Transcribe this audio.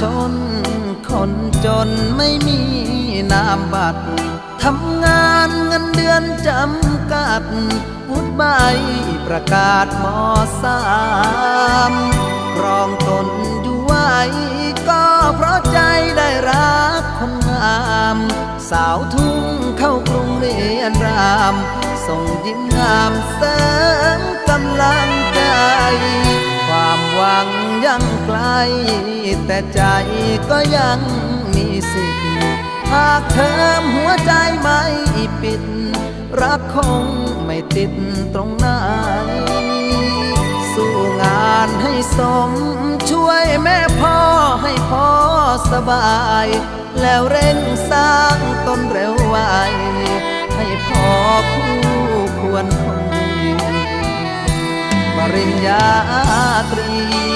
ชน คนจนไม่มีนามบัตรทำงานเงินเดือนจำกัดวุฒิใบประกาศมสามครองตนอยู่ไว้ก็เพราะใจได้รักคนงาม สาวทุ่งเข้ากรุงเรียนราม ส่งยิ้มงามเสริมกำลัง ยังไกล แต่ใจก็ยังมีสิทธิ์หากเธอหัวใจไม่ปิด รักคงไม่ติดตรงไหนสู้งานให้สม ช่วยแม่พ่อให้พ่อสบาย แล้วเร่งสร้างต้นเร็วไวให้พ่อคู่ควรคนดีปริญญาตรีพี่คงตาม